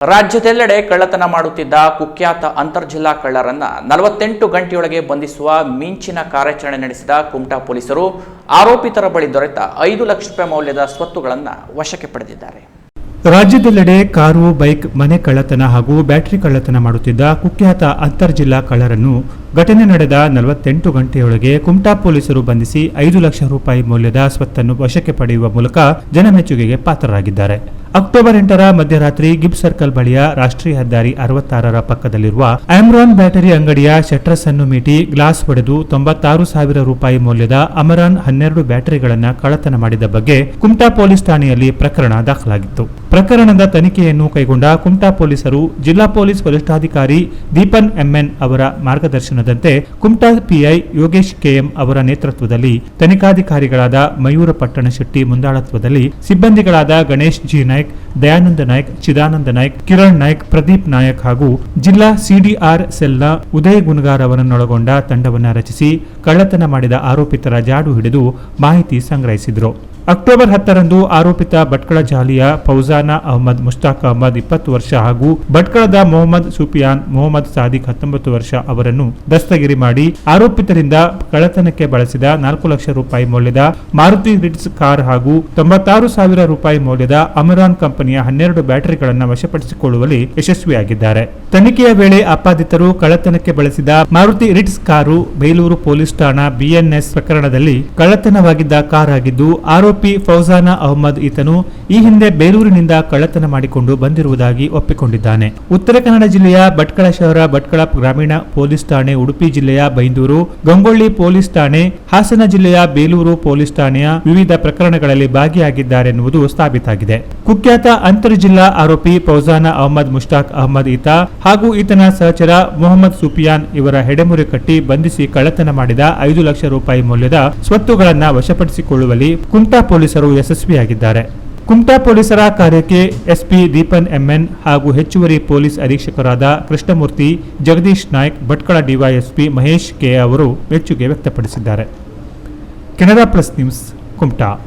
ರಾಜ್ಯದೆಲ್ಲೆಡೆ ಕಳ್ಳತನ ಮಾಡುತ್ತಿದ್ದ ಕುಖ್ಯಾತ ಅಂತರ್ಜಿಲ್ಲಾ ಕಳ್ಳರನ್ನ ನಲವತ್ತೆಂಟು ಗಂಟೆಯೊಳಗೆ ಬಂಧಿಸುವ ಮಿಂಚಿನ ಕಾರ್ಯಾಚರಣೆ ನಡೆಸಿದ ಕುಮಟಾ ಪೊಲೀಸರು ಆರೋಪಿತರ ಬಳಿ ದೊರೆತ ಐದು ಲಕ್ಷ ರೂಪಾಯಿ ಮೌಲ್ಯದ ಸ್ವತ್ತುಗಳನ್ನು ವಶಕ್ಕೆ ಪಡೆದಿದ್ದಾರೆ. ರಾಜ್ಯದೆಲ್ಲೆಡೆ ಕಾರು, ಬೈಕ್, ಮನೆ ಕಳ್ಳತನ ಹಾಗೂ ಬ್ಯಾಟರಿ ಕಳ್ಳತನ ಮಾಡುತ್ತಿದ್ದ ಕುಖ್ಯಾತ ಅಂತರ್ಜಿಲ್ಲಾ ಕಳ್ಳರನ್ನು ಘಟನೆ ನಡೆದ ನಲವತ್ತೆಂಟು ಗಂಟೆಯೊಳಗೆ ಕುಮಟಾ ಪೊಲೀಸರು ಬಂಧಿಸಿ ಐದು ಲಕ್ಷ ರೂಪಾಯಿ ಮೌಲ್ಯದ ಸ್ವತ್ತನ್ನು ವಶಕ್ಕೆ ಪಡೆಯುವ ಮೂಲಕ ಜನಮೆಚ್ಚುಗೆಗೆ ಪಾತ್ರರಾಗಿದ್ದಾರೆ. ಅಕ್ಟೋಬರ್ ಎಂಟರ ಮಧ್ಯರಾತ್ರಿ ಗಿಬ್ ಸರ್ಕಲ್ ಬಳಿಯ ರಾಷ್ಟ್ರೀಯ ಹೆದ್ದಾರಿ ಅರವತ್ತಾರರ ಪಕ್ಕದಲ್ಲಿರುವ ಆಮ್ರಾನ್ ಬ್ಯಾಟರಿ ಅಂಗಡಿಯ ಶೆಟ್ರಸ್ ಅನ್ನು ಮೀಟಿ ಗ್ಲಾಸ್ ಹೊಡೆದು ತೊಂಬತ್ತಾರು ಸಾವಿರ ರೂಪಾಯಿ ಮೌಲ್ಯದ ಅಮರಾನ್ ಹನ್ನೆರಡು ಬ್ಯಾಟರಿಗಳನ್ನು ಕಳ್ಳತನ ಮಾಡಿದ ಬಗ್ಗೆ ಕುಮಟಾ ಪೊಲೀಸ್ ಠಾಣೆಯಲ್ಲಿ ಪ್ರಕರಣ ದಾಖಲಾಗಿತ್ತು. ಪ್ರಕರಣದ ತನಿಖೆಯನ್ನು ಕೈಗೊಂಡ ಕುಮಟಾ ಪೊಲೀಸರು ಜಿಲ್ಲಾ ಪೊಲೀಸ್ ವರಿಷ್ಠಾಧಿಕಾರಿ ದೀಪನ್ ಎಂಎನ್ ಅವರ ಮಾರ್ಗದರ್ಶನದಂತೆ Kumta P I Yogesh K M ಅವರ ನೇತೃತ್ವದಲ್ಲಿ ತನಿಖಾಧಿಕಾರಿಗಳಾದ ಮಯೂರ ಪಟ್ಟಣ ಶೆಟ್ಟಿ ಮುಂದಾಳತ್ವದಲ್ಲಿ ಸಿಬ್ಬಂದಿಗಳಾದ ಗಣೇಶ್ ಜಿ ನಾಯ್ಕ್, ದಯಾನಂದ ನಾಯ್ಕ್, ಚಿದಾನಂದ ನಾಯ್ಕ್, ಕಿರಣ್ ನಾಯ್ಕ್, ಪ್ರದೀಪ್ ನಾಯಕ್ ಹಾಗೂ ಜಿಲ್ಲಾ ಸಿಡಿಆರ್ ಸೆಲ್ನ ಉದಯ್ ಗುನ್ಗಾರ್ ಅವರನ್ನೊಳಗೊಂಡ ತಂಡವನ್ನು ರಚಿಸಿ ಕಳ್ಳತನ ಮಾಡಿದ ಆರೋಪಿತರ ಜಾಡು ಹಿಡಿದು ಮಾಹಿತಿ ಸಂಗ್ರಹಿಸಿದರು. ಅಕ್ಟೋಬರ್ ಹತ್ತರಂದು ಆರೋಪಿತ ಭಟ್ಕಳ ಜಾಲಿಯ ಫೌಜಾನಾ ಅಹಮದ್ ಮುಷ್ತಾಕ್ ಅಹಮದ್ ಇಪ್ಪತ್ತು ವರ್ಷ ಹಾಗೂ ಭಟ್ಕಳದ ಮೊಹಮ್ಮದ್ ಸುಫಿಯಾನ್ ಮೊಹಮ್ಮದ್ ಸಾದಿಕ್ ಹತ್ತೊಂಬತ್ತು ವರ್ಷ ಅವರನ್ನು ದಸ್ತಗಿರಿ ಮಾಡಿ ಆರೋಪಿತರಿಂದ ಕಳ್ಳತನಕ್ಕೆ ಬಳಸಿದ ನಾಲ್ಕು ಲಕ್ಷ ರೂಪಾಯಿ ಮೌಲ್ಯದ ಮಾರುತಿ ರಿಟ್ಸ್ ಕಾರ್ ಹಾಗೂ ತೊಂಬತ್ತಾರು ಸಾವಿರ ರೂಪಾಯಿ ಮೌಲ್ಯದ ಅಮರಾನ್ ಕಂಪನಿಯ ಹನ್ನೆರಡು ಬ್ಯಾಟರಿಗಳನ್ನು ವಶಪಡಿಸಿಕೊಳ್ಳುವಲ್ಲಿ ಯಶಸ್ವಿಯಾಗಿದ್ದಾರೆ. ತನಿಖೆಯ ವೇಳೆ ಆಪಾದಿತರು ಕಳ್ಳತನಕ್ಕೆ ಬಳಸಿದ Maruti Ritz car Belur police ಠಾಣಾ ಬಿಎನ್ಎಸ್ ಪ್ರಕರಣದಲ್ಲಿ ಕಳ್ಳತನವಾಗಿದ್ದ ಕಾರ್ ಆಗಿದ್ದು, ಆರೋಪಿ ಫೌಜಾನಾ ಅಹಮದ್ ಈತನು ಈ ಹಿಂದೆ ಬೇಲೂರಿನಿಂದ ಕಳ್ಳತನ ಮಾಡಿಕೊಂಡು ಬಂದಿರುವುದಾಗಿ ಒಪ್ಪಿಕೊಂಡಿದ್ದಾನೆ. ಉತ್ತರ ಕನ್ನಡ ಜಿಲ್ಲೆಯ ಭಟ್ಕಳ ಶಹರ, ಭಟ್ಕಳ ಗ್ರಾಮೀಣ ಪೊಲೀಸ್ ಠಾಣೆ, ಉಡುಪಿ ಜಿಲ್ಲೆಯ ಬೈಂದೂರು, ಗಂಗೊಳ್ಳಿ ಪೊಲೀಸ್ ಠಾಣೆ, ಹಾಸನ ಜಿಲ್ಲೆಯ ಬೇಲೂರು ಪೊಲೀಸ್ ಠಾಣೆಯ ವಿವಿಧ ಪ್ರಕರಣಗಳಲ್ಲಿ ಭಾಗಿಯಾಗಿದ್ದಾರೆ ಎನ್ನುವುದು ಸ್ಥಾಪಿತಾಗಿದೆ ಕುಖ್ಯಾತ ಅಂತರ್ ಜಿಲ್ಲಾ ಆರೋಪಿ ಫೌಜಾನ ಅಹಮದ್ ಮುಷ್ತಾಕ್ ಅಹಮದ್ ಈತ ಹಾಗೂ ಈತನ ಸಹಚರ ಮೊಹಮ್ಮದ್ ಸುಫಿಯಾನ್ ಇವರ ಹೆಡೆಮುರಿ ಕಟ್ಟಿ ಬಂಧಿಸಿ ಕಳ್ಳತನ ಮಾಡಿದ ಐದು ಲಕ್ಷ ರೂಪಾಯಿ ಮೌಲ್ಯದ ಸ್ವತ್ತುಗಳನ್ನು ವಶಪಡಿಸಿಕೊಳ್ಳುವಲ್ಲಿ ಕುಮಟಾ ಪೊಲೀಸರು ಯಶಸ್ವಿಯಾಗಿದ್ದಾರೆ. ಕುಮಟಾ ಪೊಲೀಸರ ಕಾರ್ಯಕ್ಕೆ ಎಸ್ಪಿ ದೀಪನ್ ಎಂಎನ್ ಹಾಗೂ ಹೆಚ್ಚುವರಿ ಪೊಲೀಸ್ ಅಧೀಕ್ಷಕರಾದ ಕೃಷ್ಣಮೂರ್ತಿ, ಜಗದೀಶ್ ನಾಯ್ಕ್, ಭಟ್ಕಳ ಡಿವೈಎಸ್ಪಿ ಮಹೇಶ್ ಕೆ ಅವರು ಮೆಚ್ಚುಗೆ ವ್ಯಕ್ತಪಡಿಸಿದ್ದಾರೆ. Canara plus news, Kumta.